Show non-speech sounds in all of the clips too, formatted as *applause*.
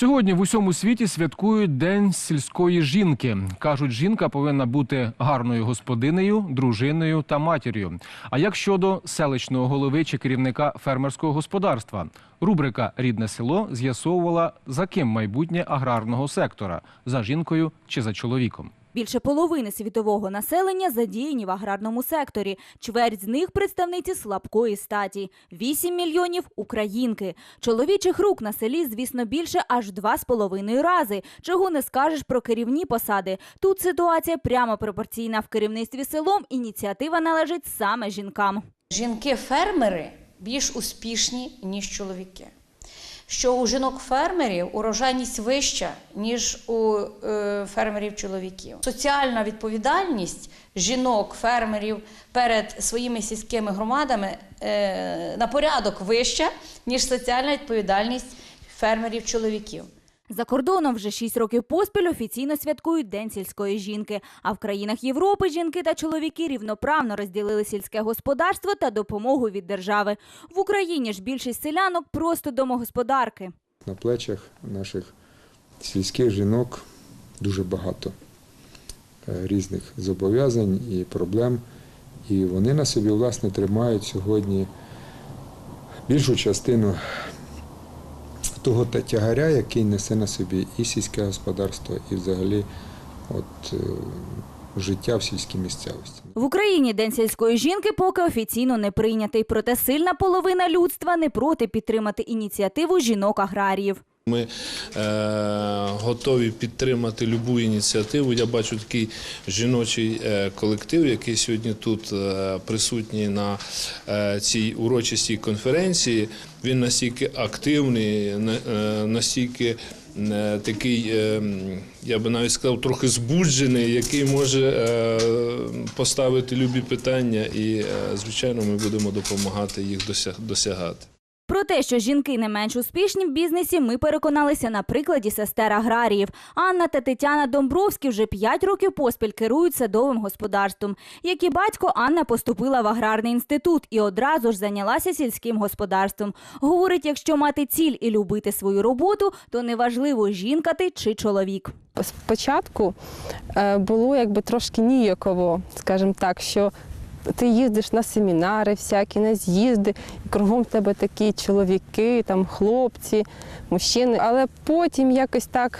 Сьогодні в усьому світі святкують День сільської жінки. Кажуть, жінка повинна бути гарною господинею, дружиною та матір'ю. А як щодо селищного голови чи керівника фермерського господарства? Рубрика Рідне село з'ясовувала, за ким майбутнє аграрного сектора за жінкою чи за чоловіком. Більше половини світового населення задіяні в аграрному секторі. Чверть з них представниці слабкої статі. 8 мільйонів – українки. Чоловічих рук на селі, звісно, більше аж два з половиною рази. Чого не скажеш про керівні посади. Тут ситуація прямо пропорційна. В керівництві селом ініціатива належить саме жінкам. Жінки-фермери більш успішні, ніж чоловіки. Що у жінок-фермерів урожайність вища, ніж у е, фермерів-чоловіків. Соціальна відповідальність жінок-фермерів перед своїми сільськими громадами е, на порядок вища, ніж соціальна відповідальність фермерів-чоловіків. За кордоном вже 6 років поспіль офіційно святкують День сільської жінки. А в країнах Європи жінки та чоловіки рівноправно розділили сільське господарство та допомогу від держави. В Україні ж більшість селянок просто домогосподарки. На плечах наших сільських жінок дуже багато е, різних зобов'язань і проблем. І вони на собі, власне, тримають сьогодні більшу частину того тягаря, який несе на собі і сільське господарство, і взагалі от, е, життя в сільській місцевості. В Україні День сільської жінки поки офіційно не прийнятий. Проте сильна половина людства не проти підтримати ініціативу жінок-аграріїв. Ми е, готові підтримати любу ініціативу. Я бачу такий жіночий е, колектив, який сьогодні тут е, присутній на е, цій урочистій конференції. Він настільки активний, на- е, настільки такий, я би навіть сказав, трохи збуджений, який може поставити любі питання, і, звичайно, ми будемо допомагати їх досяг- досягати. Про те, що жінки не менш успішні в бізнесі, ми переконалися на прикладі сестер аграріїв. Анна та Тетяна Домбровські вже 5 років поспіль керують садовим господарством. Як і батько, Анна поступила в аграрний інститут і одразу ж зайнялася сільським господарством. Говорить, якщо мати ціль і любити свою роботу, то неважливо, жінка ти чи чоловік. Спочатку е, було якби трошки ніяково, скажімо так, що ти їздиш на семінари всякі, на з'їзди, і кругом в тебе такі чоловіки, там хлопці, мужчини. Але потім якось так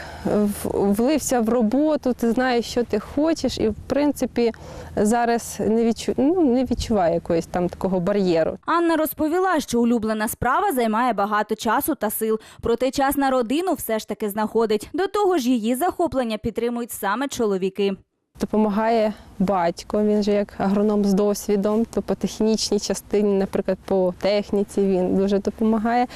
влився в роботу, ти знаєш, що ти хочеш, і в принципі зараз не відчу... ну, не відчуваю якогось там такого бар'єру. Анна розповіла, що улюблена справа займає багато часу та сил, проте час на родину все ж таки знаходить. До того ж, її захоплення підтримують саме чоловіки. Допомагає батько, він же як агроном з досвідом, то по технічній частині, наприклад, по техніці він дуже допомагає.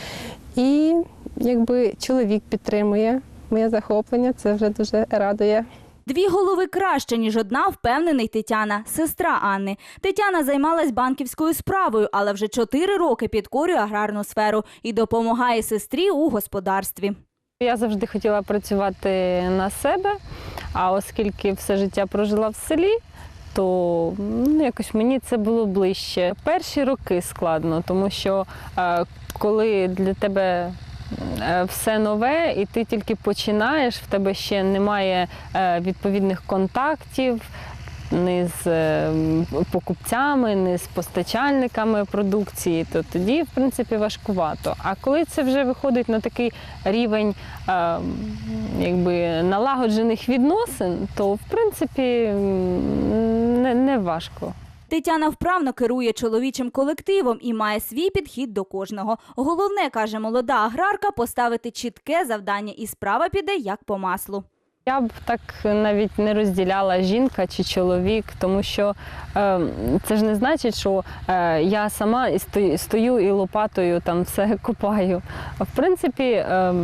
І якби чоловік підтримує моє захоплення, це вже дуже радує. Дві голови краще, ніж одна, впевнений Тетяна, сестра Анни. Тетяна займалась банківською справою, але вже чотири роки підкорює аграрну сферу і допомагає сестрі у господарстві. Я завжди хотіла працювати на себе, а оскільки все життя прожила в селі, то ну, якось мені це було ближче. Перші роки складно, тому що е, коли для тебе е, все нове, і ти тільки починаєш, в тебе ще немає е, відповідних контактів. Не з е, покупцями, не з постачальниками продукції, то тоді, в принципі, важкувато. А коли це вже виходить на такий рівень е, якби, налагоджених відносин, то в принципі не, не важко. Тетяна вправно керує чоловічим колективом і має свій підхід до кожного. Головне, каже молода аграрка, поставити чітке завдання, і справа піде як по маслу. Я б так навіть не розділяла жінка чи чоловік, тому що е, це ж не значить, що е, я сама і стою, і лопатою там все *laughs* копаю. В принципі, е,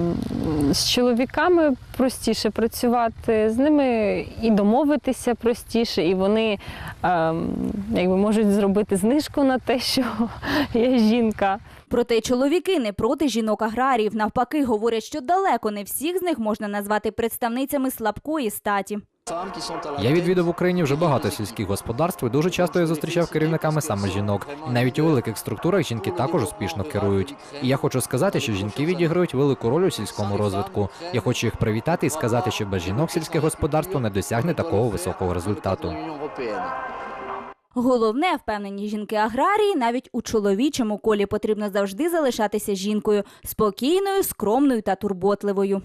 з чоловіками простіше працювати, з ними і домовитися простіше, і вони е, якби можуть зробити знижку на те, *laughs* що я жінка. Проте чоловіки не проти жінок-аграріїв. Навпаки, говорять, що далеко не всіх з них можна назвати представницями слабкої статі. Я відвідав в Україні вже багато сільських господарств і дуже часто я зустрічав керівниками саме жінок. Навіть у великих структурах жінки також успішно керують. І я хочу сказати, що жінки відіграють велику роль у сільському розвитку. Я хочу їх привітати і сказати, що без жінок сільське господарство не досягне такого високого результату. Головне, впевнені жінки аграрії, навіть у чоловічому колі потрібно завжди залишатися жінкою спокійною, скромною та турботливою.